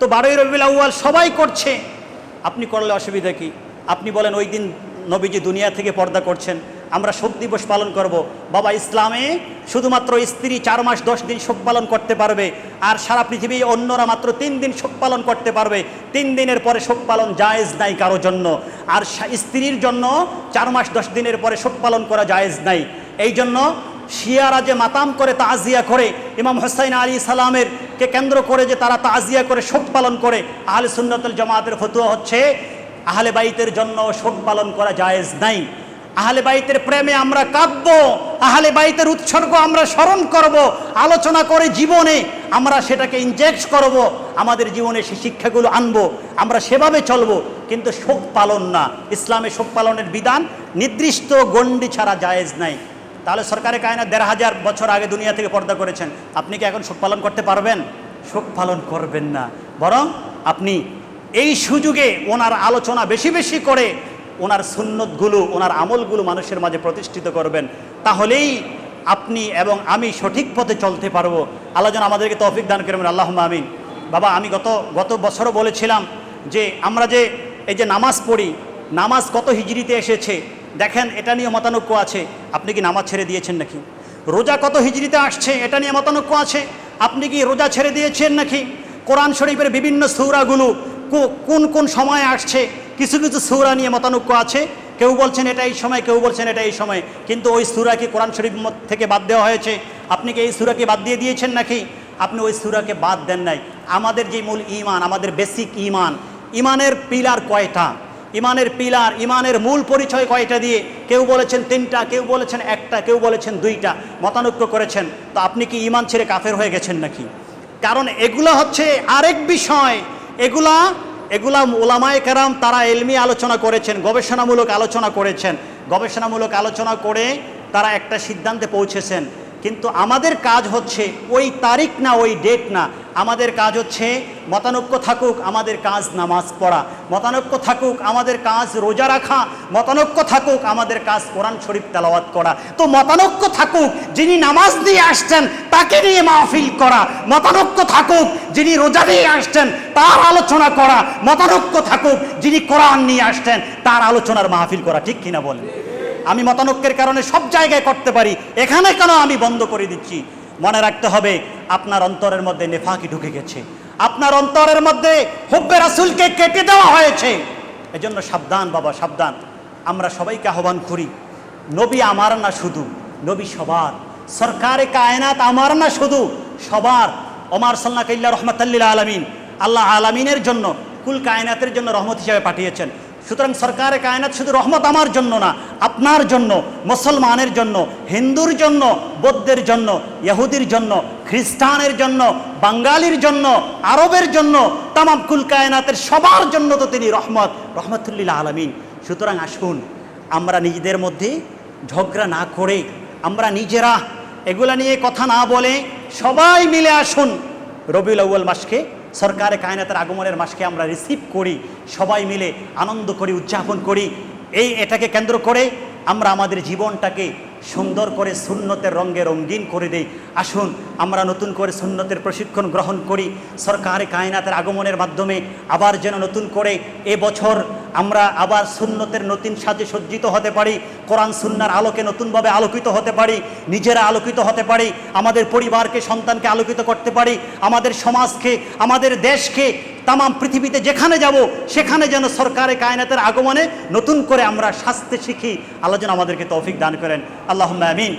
তো বারোই রবিউল আউ্য়াল সবাই করছে। আপনি করলে অসুবিধা কি? আপনি বলেন ওই দিন নবীজি দুনিয়া থেকে পর্দা করছেন, আমরা শোক দিবস পালন করব। বাবা, ইসলামে শুধুমাত্র স্ত্রী চার মাস দশ দিন শোক পালন করতে পারবে, আর সারা পৃথিবী অন্যরা মাত্র তিন দিন শোক পালন করতে পারবে। তিন দিনের পরে শোক পালন জায়েজ নাই কারও জন্য, আর স্ত্রীর জন্য চার মাস দশ দিনের পরে শোক পালন করা জায়েজ নাই। এই জন্য শিয়ারা যে মাতাম করে, তাজিয়া করে, ইমাম হোসাইন আলী সালামের কে কেন্দ্র করে যে তারা তাজিয়া করে শোক পালন করে, আহলে সুন্নতুল জামাতের ফতুয়া হচ্ছে, আহলে বাইতের জন্য শোক পালন করা জায়েজ নাই। আহলে বাইতের প্রেমে আমরা কাঁদবো, আহলে বাইতের উৎসর্গ আমরা স্মরণ করব, আলোচনা করে জীবনে আমরা সেটাকে ইনজেক্ট করব, আমাদের জীবনে সেই শিক্ষাগুলো আনব, আমরা সেভাবে চলবো, কিন্তু শোক পালন না। ইসলামে শোক পালনের বিধান নির্দিষ্ট গণ্ডি ছাড়া জায়েজ নাই। তাহলে সরকারি কায়না দেড় হাজার বছর আগে দুনিয়া থেকে পর্দা করেছেন। আপনি কি এখন শোক পালন করতে পারবেন? শোক পালন করবেন না। বরং আপনি এই সুযোগে ওনার আলোচনা বেশি বেশি করে ওনার সুন্নতগুলো, ওনার আমলগুলো মানুষের মাঝে প্রতিষ্ঠিত করবেন। তাহলেই আপনি এবং আমি সঠিক পথে চলতে পারব। আল্লাহ যেন আমাদেরকে তৌফিক দান করবেন আল্লাহ আমিন। বাবা, আমি গত গত বছরও বলেছিলাম যে আমরা যে, এই যে নামাজ পড়ি, নামাজ কত হিজড়িতে এসেছে দেখেন, এটা নিয়ে মতানৈক্য আছে। আপনি কি নামাজ ছেড়ে দিয়েছেন নাকি? রোজা কত হিজড়িতে আসছে, এটা নিয়ে মতানৈক্য আছে। আপনি কি রোজা ছেড়ে দিয়েছেন নাকি? কোরআন শরীফের বিভিন্ন সৌরাগুলো কো- কোন কোন সময়ে আসছে? কিছু কিছু সৌরা নিয়ে মতানৈক্য আছে। কেউ বলছেন, এটা এই সময় কেউ বলছেন, এটা এই সময় কিন্তু ওই সুরাকে কোরআন শরীফ থেকে বাদ দেওয়া হয়েছে? আপনি কি এই সুরাকে বাদ দিয়ে দিয়েছেন নাকি? আপনি ওই সুরাকে বাদ দেন নাই। আমাদের যে মূল ইমান, আমাদের বেসিক ইমান, ইমানের পিলার কয়টা? ইমানের পিলার, ইমানের মূল পরিচয় কয়টা দিয়ে? কেউ বলেছেন তিনটা, কেউ বলেছেন একটা, কেউ বলেছেন দুইটা। মতানৈক্য করেছেন। তো আপনি কি ইমান ছেড়ে কাফের হয়ে গেছেন নাকি? কারণ এগুলো হচ্ছে আরেক বিষয়। এগুলা এগুলা ওলামায় কেরাম তারা এলমি আলোচনা করেছেন, গবেষণামূলক আলোচনা করেছেন। গবেষণামূলক আলোচনা করে তারা একটা সিদ্ধান্তে পৌঁছেছেন। কিন্তু আমাদের কাজ হচ্ছে ওই তারিখ না, ওই ডেট না। আমাদের কাজ হচ্ছে মতানৈক্য থাকুক, আমাদের কাজ নামাজ পড়া। মতানৈক্য থাকুক, আমাদের কাজ রোজা রাখা। মতানৈক্য থাকুক, আমাদের কাজ কোরআন শরীফ তেলাওয়াত করা। তো মতানৈক্য থাকুক, যিনি নামাজ দিয়ে আসছেন, তাকে নিয়ে মাহফিল করা। মতানৈক্য থাকুক, যিনি রোজা দিয়ে আসছেন, তার আলোচনা করা। মতানৈক্য থাকুক, যিনি কোরআন নিয়ে আসছেন, তার আলোচনার মাহফিল করা। ঠিক কিনা বলেন? আমি মতানৈক্যের কারণে সব জায়গায় করতে পারি, এখানে কেন আমি বন্ধ করে দিচ্ছি? মনে রাখতে হবে, আপনার অন্তরের মধ্যে নেফাকি ঢুকে গেছে। আপনার অন্তরের মধ্যে হুব্বে রাসুলকে কেটে দেওয়া হয়েছে। এজন্য সাবধান বাবা, সাবধান। আমরা সবাইকে আহ্বান করি, নবী আমার না শুধু, নবী সবার। সরকারে কায়নাত আমার না শুধু, সবার। অমার সাল্লা কাল্লা রহমতাল্লিল আলমিন আল্লাহ আলমিনের জন্য, কুল কায়নাতের জন্য রহমত হিসাবে পাঠিয়েছেন। সুতরাং সরকারে কায়নাত শুধু রহমত আমার জন্য না, আপনার জন্য, মুসলমানের জন্য, হিন্দুর জন্য, বৌদ্ধের জন্য, ইহুদির জন্য, খ্রিস্টানের জন্য, বাঙালির জন্য, আরবের জন্য, তামাম কুল কায়নাতের সবার জন্য তো তিনি রহমত, রহমতুল্লিল আলমিন। সুতরাং আসুন, আমরা নিজেদের মধ্যে ঝগড়া না করে, আমরা নিজেরা এগুলা নিয়ে কথা না বলে সবাই মিলে আসুন রবিউল আউ্য়াল মাসকে সরকারে কায়নাতের আগমনের মাসকে আমরা রিসিভ করি, সবাই মিলে আনন্দ করি, উদযাপন করি। এই এটাকে কেন্দ্র করে আমরা আমাদের জীবনটাকে সুন্দর করে সুন্নতের রঙে রঙ্গিন করে দেই। আসুন, আমরা নতুন করে সুন্নতের প্রশিক্ষণ গ্রহণ করি। সরকারি কায়নাতের আগমনের মাধ্যমে আবার যেন নতুন করে এ বছর আমরা আবার সুন্নতের নতুন সাজে সজ্জিত হতে পারি, কোরআন সুন্নার আলোকে নতুনভাবে আলোকিত হতে পারি, নিজেরা আলোকিত হতে পারি, আমাদের পরিবারকে, সন্তানকে আলোকিত করতে পারি, আমাদের সমাজকে, আমাদের দেশকে তাম পৃথিবীতে যেখানে যাব, সেখানে যেন সরকারে কায়নাতের আগমনে নতুন করে আমরা শাস্তে শিখি। আল্লাহ যেন আমাদেরকে তৌফিক দান করেন। আল্লাহ আমিন।